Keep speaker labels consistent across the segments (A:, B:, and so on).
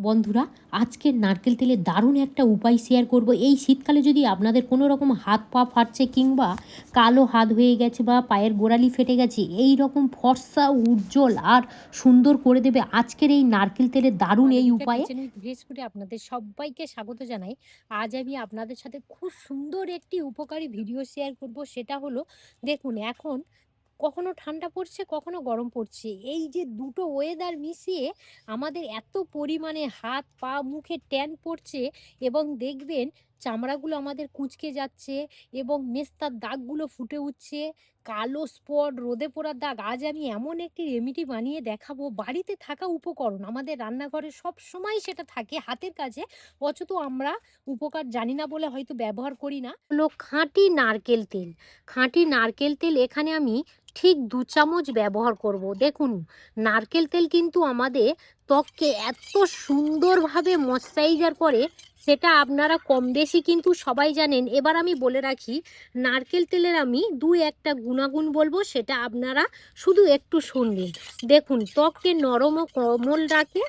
A: বন্ধুরা আজকে নারকেল তেলের দারুণ একটা উপায় শেয়ার করব। এই শীতকালে যদি আপনাদের কোনো রকম হাত পা ফাটছে কিংবা কালো হাত হয়ে গেছে বা পায়ের গোড়ালি ফেটে গেছে এই রকম ফর্সা উজ্জ্বল আর সুন্দর করে দেবে আজকের এই নারকেল তেলের দারুণ এই উপায়ে।
B: ভিলেজপুরে আপনাদের সবাইকে স্বাগত জানাই। আজ আমি আপনাদের সাথে খুব সুন্দর একটি উপকারী ভিডিও শেয়ার করব সেটা হলো দেখুন এখন কখনো ঠান্ডা পড়ছে, কখনো গরম পড়ছে। এই যে দুটো ওয়েদার মিশিয়ে আমাদের এত পরিমাণে হাত পা মুখে ট্যান পড়ছে এবং দেখবেন চামড়াগুলো আমাদের কুঁচকে যাচ্ছে এবং মেস্তার দাগগুলো ফুটে উঠছে। কালো স্পট, রোদে পোড়ার দাগ। আজ আমি এমন একটি রেমিডি বানিয়ে দেখাবো। বাড়িতে থাকা উপকরণ আমাদের রান্নাঘরে সব সময় সেটা থাকে। হাতের কাছে অথচ আমরা উপকার জানি না বলে হয়তো ব্যবহার করি না। হলো খাঁটি নারকেল তেল। খাঁটি নারকেল তেল এখানে আমি ঠিক দু চামচ ব্যবহার করব। দেখুন, নারকেল তেল কিন্তু আমাদের ত্বককে এত সুন্দরভাবে ময়শ্চারাইজার করে সেটা আপনারা কম বেশি কিন্তু সবাই জানেন। এবার আমি বলে রাখি, নারকেল তেলের আমি দু একটা গুণাগুণ বলব, সেটা আপনারা শুধু একটু শুনবেন। দেখুন, ত্বককে নরম ও কোমল রাখে,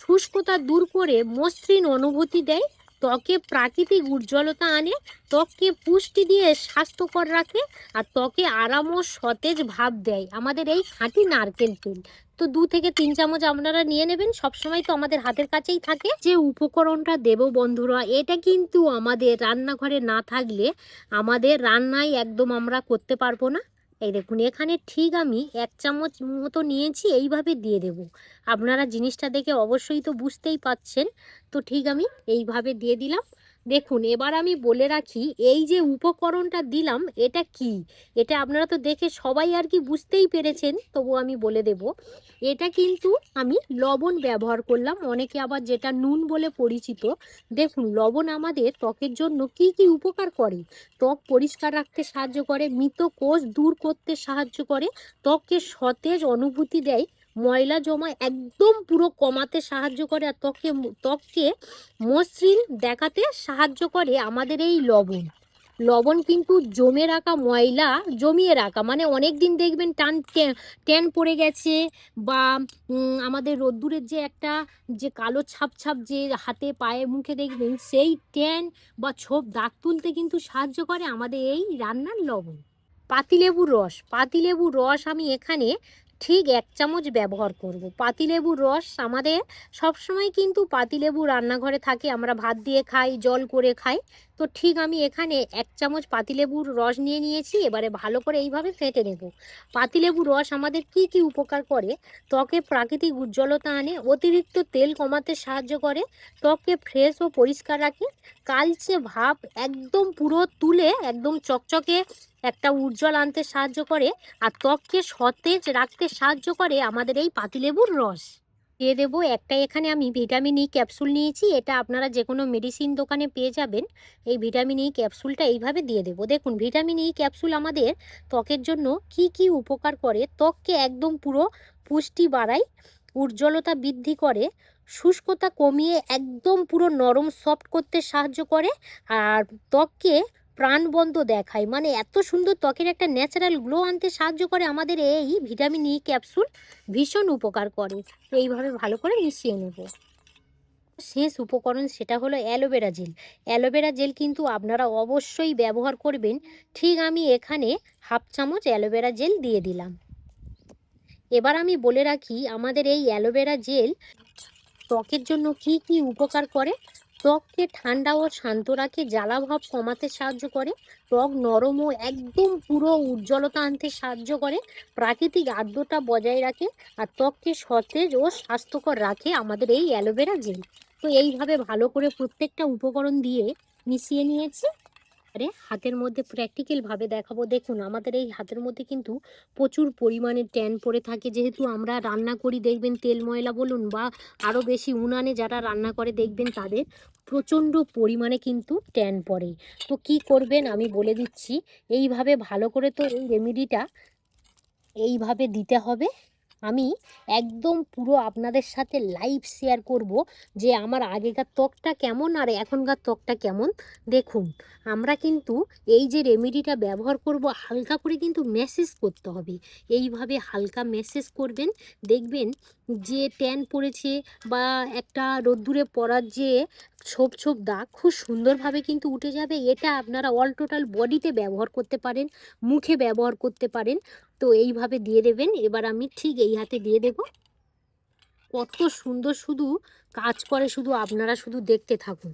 B: শুষ্কতা দূর করে মসৃণ অনুভূতি দেয় ত্বকে প্রাকৃতিক উজ্জ্বলতা আনে, ত্বককে পুষ্টি দিয়ে স্বাস্থ্যকর রাখে আর ত্বকে আরাম ও সতেজ ভাব দেয়। আমাদের এই খাঁটি নারকেল তেল। তো দু থেকে তিন চামচ আপনারা নিয়ে নেবেন। সবসময় তো আমাদের হাতের কাছেই থাকে। যে উপকরণটা দেব বন্ধুরা, এটা কিন্তু আমাদের রান্নাঘরে না থাকলে আমাদের রান্নায় একদম আমরা করতে পারব না। এই দেখুন, এখানে ঠিক আমি এক চামচ মতো নিয়েছি, এইভাবে দিয়ে দেব। আপনারা জিনিসটা দেখে অবশ্যই তো বুঝতেই পাচ্ছেন। তো ঠিক আমি এইভাবে দিয়ে দিলাম। দেখুন, এবার আমি বলে রাখি, এই যে উপকরণটা দিলাম, এটা কি? এটা আপনারা তো দেখে সবাই আর কি বুঝতেই পেরেছেন তবু আমি বলে দেব। এটা কিন্তু আমি লবণ ব্যবহার করলাম, অনেকে আবার যেটা নুন বলে পরিচিত। দেখুন, লবণ আমাদের ত্বকের জন্য কি কি উপকার করে? ত্বক পরিষ্কার রাখতে সাহায্য করে, মৃত কোষ দূর করতে সাহায্য করে, ত্বককে সতেজ অনুভূতি দেয় ময়লা জমা একদম পুরো কমাতে সাহায্য করে আর ত্বকে ত্বককে মসৃণ দেখাতে সাহায্য করে আমাদের এই লবণ। লবণ কিন্তু জমে রাখা ময়লা জমিয়ে রাখা মানে অনেক দিন দেখবেন টান ট্যান পড়ে গেছে বা আমাদের রোদ্দুরের যে একটা, যে কালো ছাপ ছাপ যে হাতে পায়ে মুখে দেখবেন সেই ট্যান বা ছোপ দাগ তুলতে কিন্তু সাহায্য করে আমাদের এই রান্নার লবণ। পাতিলেবুর রস পাতিলেবুর রস আমি এখানে ঠিক এক চামচ ব্যবহার করব। পাতিলেবুর রস আমাদের সবসময় কিন্তু পাতিলেবু রান্নাঘরে থাকে, আমরা ভাত দিয়ে খাই, জল করে খাই তো ঠিক আমি এখানে এক চামচ পাতিলেবুর রস নিয়ে নিয়েছি, এবারে ভালো করে এইভাবে ফেটে নেব। পাতিলেবুর রস আমাদের কি কি উপকার করে? ত্বকে প্রাকৃতিক উজ্জ্বলতা আনে, অতিরিক্ত তেল কমাতে সাহায্য করে, ত্বককে ফ্রেশ ও পরিষ্কার রাখে, কালচে ভাব একদম পুরো তুলে, একদম চকচকে একটা উজ্জ্বল আনতে সাহায্য করে, আর ত্বককে সতেজ রাখতে সাহায্য করে আমাদের এই পাতিলেবুর রস। দিয়ে দেবো। একটা এখানে আমি ভিটামিন ই ক্যাপসুল নিয়েছি। এটা আপনারা যে কোনো মেডিসিন দোকানে পেয়ে যাবেন। এই ভিটামিন ই ক্যাপসুলটা এইভাবে দিয়ে দেবো। দেখুন, ভিটামিন ই ক্যাপসুল আমাদের ত্বকের জন্য কি কি উপকার করে? ত্বককে একদম পুরো পুষ্টি বাড়ায়, উজ্জ্বলতা বৃদ্ধি করে, শুষ্কতা কমিয়ে একদম পুরো নরম, সফট করতে সাহায্য করে। আর ত্বককে প্রাণবন্ত দেখায়। মানে এত সুন্দর ত্বকের একটা ন্যাচারাল গ্লো আনতে সাহায্য করে আমাদের এই ভিটামিন ই ক্যাপসুল ভীষণ উপকার করে। এইভাবে ভালো করে মিশিয়ে নেব। শেষ উপকরণ সেটা হলো অ্যালোভেরা জেল অ্যালোভেরা জেল কিন্তু আপনারা অবশ্যই ব্যবহার করবেন। ঠিক আমি এখানে হাফ চামচ অ্যালোভেরা জেল দিয়ে দিলাম। এবার আমি বলে রাখি, আমাদের এই অ্যালোভেরা জেল ত্বকের জন্য কি কি উপকার করে? ত্বককে ঠান্ডা ও শান্ত রাখে জ্বালাভাব কমাতে সাহায্য করে। ত্বক নরম ও একদম পুরো উজ্জ্বলতা আনতে সাহায্য করে। প্রাকৃতিক আর্দ্রতা বজায় রাখে আর ত্বককে সতেজ ও স্বাস্থ্যকর রাখে আমাদের এই অ্যালোভেরা জেল। তো এইভাবে ভালো করে প্রত্যেকটা উপকরণ দিয়ে মিশিয়ে নিয়েছি। আরে হাতের মধ্যে প্র্যাকটিক্যালভাবে দেখাবো। দেখুন, আমাদের এই হাতের মধ্যে কিন্তু প্রচুর পরিমাণে ট্যান পড়ে থাকে। যেহেতু আমরা রান্না করি, দেখবেন তেল ময়লা বলুন বা আরও বেশি উনানে যারা রান্না করে, দেখবেন তাদের প্রচণ্ড পরিমাণে কিন্তু ট্যান পড়ে। তো কি করবেন আমি বলে দিচ্ছি, এইভাবে ভালো করে তো এই রেমেডিটা এইভাবে দিতে হবে। আমি একদম পুরো আপনাদের সাথে লাইভ শেয়ার করব যে আমার আগেকার ত্বকটা কেমন আর এখনকার ত্বকটা কেমন। দেখুন, আমরা কিন্তু এই যে রেমেডিটা ব্যবহার করব, হালকা করে কিন্তু মেসেজ করতে হবে। এইভাবে হালকা মেসেজ করবেন। দেখবেন যে ট্যান পড়েছে বা একটা রোদ্দুরে পড়ার যে ছোপ ছোপ দাগ খুব সুন্দরভাবে কিন্তু উঠে যাবে। এটা আপনারা অল টোটাল বডিতে ব্যবহার করতে পারেন, মুখে ব্যবহার করতে পারেন। তো এইভাবে দিয়ে দেবেন। এবার আমি ঠিক এই হাতে দিয়ে দেব। কত সুন্দর শুধু কাজ করে, শুধু আপনারা শুধু দেখতে থাকুন।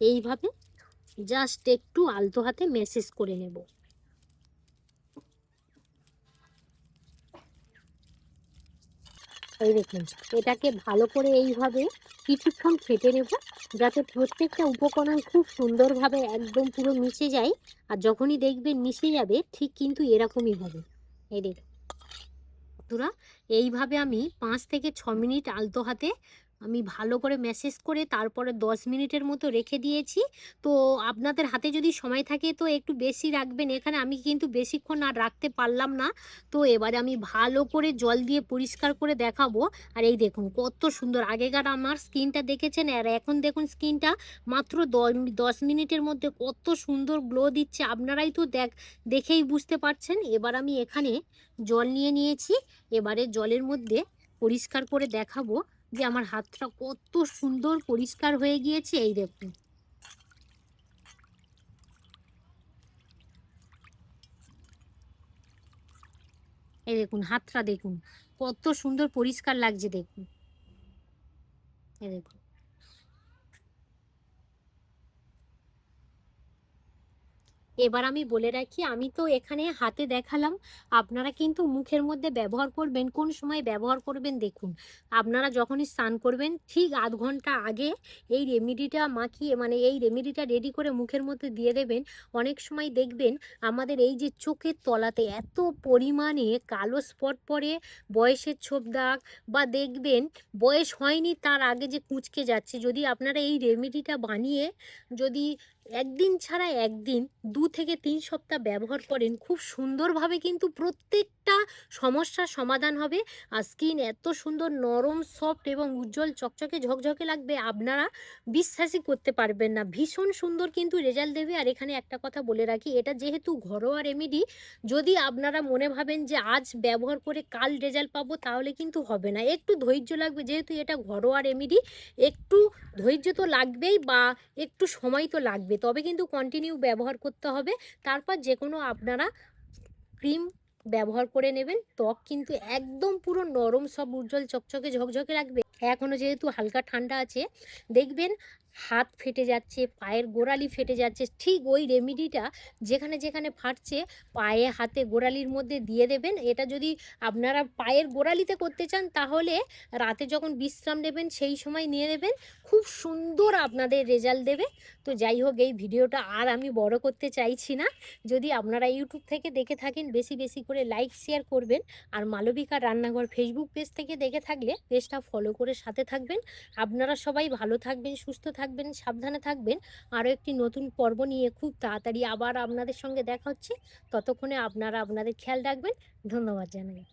B: এইভাবে জাস্ট একটু আলতো হাতে মেসেজ করে নেব। এই দেখুন, এটাকে ভালো করে এইভাবে কিছুক্ষণ ফেটে নেব, যাতে প্রত্যেকটা উপকরণ খুব সুন্দরভাবে একদম পুরো মিশে যায়, আর যখনই দেখবেন মিশে যাবে, ঠিক কিন্তু এরকমই হবে। এই দেখুন এইভাবে আমি পাঁচ থেকে ছ মিনিট আলতো হাতে আমি ভালো করে মেসেজ করে তারপরে দশ মিনিটের মতো রেখে দিয়েছি। তো আপনাদের হাতে যদি সময় থাকে তো একটু বেশি রাখবেন। এখানে আমি কিন্তু বেশিক্ষণ আর রাখতে পারলাম না। তো এবারে আমি ভালো করে জল দিয়ে পরিষ্কার করে দেখাবো। আর এই দেখুন কত সুন্দর। আগেকার আমার স্কিনটা দেখেছেন? আর এখন দেখুন স্কিনটা মাত্র দশ মিনিটের মধ্যে কত সুন্দর গ্লো দিচ্ছে। আপনারাই তো দেখ, দেখেই বুঝতে পারছেন। এবার আমি এখানে জল নিয়ে নিয়েছি। এবারে জলের মধ্যে পরিষ্কার করে দেখাবো। যে আমার হাতটা কত সুন্দর পরিষ্কার হয়ে গিয়েছে, এই দেখুন। এই দেখুন, হাতটা দেখুন, কত সুন্দর পরিষ্কার লাগছে দেখুন। এই দেখুন। এবার আমি বলে রাখি, আমি তো এখানে হাতে দেখালাম। আপনারা কিন্তু মুখের মধ্যে ব্যবহার করবেন, কোন সময় ব্যবহার করবেন দেখুন। আপনারা যখনই স্নান করবেন, ঠিক আধ ঘণ্টা আগে এই রেমেডিটা মাখিয়ে মানে এই রেমেডিটা রেডি করে মুখের মধ্যে দিয়ে দেবেন। অনেক সময় দেখবেন আমাদের এই যে চোখের তলাতে এত পরিমাণে কালো স্পট পড়ে, বয়সের ছোপ দাগ, বা দেখবেন বয়স হয়নি তার আগে যে কুঁচকে যাচ্ছে। যদি আপনারা এই রেমেডিটা বানিয়ে যদি একদিন ছাড়া একদিন দু থেকে তিন সপ্তাহ ব্যবহার করেন, খুব সুন্দরভাবে কিন্তু প্রত্যেকটা সমস্যার সমাধান হবে। আর স্কিন এত সুন্দর, নরম সফট এবং উজ্জ্বল, চকচকে, ঝকঝকে লাগবে, আপনারা বিশ্বাসই করতে পারবেন না। ভীষণ সুন্দর কিন্তু রেজাল্ট দেবে। আর এখানে একটা কথা বলে রাখি, এটা যেহেতু ঘরোয়া রেমেডি যদি আপনারা মনে ভাবেন যে আজ ব্যবহার করে কাল রেজাল্ট পাবো, তাহলে কিন্তু হবে না। একটু ধৈর্য লাগবে, যেহেতু এটা ঘরোয়া রেমেডি একটু ধৈর্য তো লাগবেই বা একটু সময় তো লাগবে তবে কিন্তু কন্টিনিউ ব্যবহার করতে হবে। তারপর যে কোনো আপনারা ক্রিম ব্যবহার করে নেবেন। ত্বক কিন্তু একদম পুরো নরম, সব উজ্জ্বল, চকচকে, ঝকঝকে রাখবে এখনও যেহেতু হালকা ঠান্ডা আছে, দেখবেন হাত ফেটে যাচ্ছে, পায়ের গোড়ালি ফেটে যাচ্ছে, ঠিক ওই রেমিডিটা যেখানে যেখানে ফাটছে, পায়ে, হাতে গোড়ালির মধ্যে দিয়ে দেবেন। এটা যদি আপনারা পায়ের গোড়ালিতে করতে চান, তাহলে রাতে যখন বিশ্রাম নেবেন, সেই সময় নিয়ে নেবেন। খুব সুন্দর আপনাদের রেজাল্ট দেবে। তো যাই হোক, এই ভিডিওটা আর আমি বড় করতে চাইছি না। যদি আপনারা ইউটিউব থেকে দেখে থাকেন, বেশি বেশি করে লাইক, শেয়ার করবেন। আর মালবিকা রান্নাঘর ফেসবুক পেজ থেকে দেখে থাকলে, পেজটা ফলো করে সাথে থাকবেন। আপনারা সবাই ভালো থাকবেন, সুস্থ থাকবেন, সাবধানে থাকবেন। আরও একটি নতুন পর্ব নিয়ে খুব তাড়াতাড়ি আবার আপনাদের সঙ্গে দেখা হচ্ছে। ততক্ষণে আপনারা আপনাদের খেয়াল রাখবেন। ধন্যবাদ জানাই।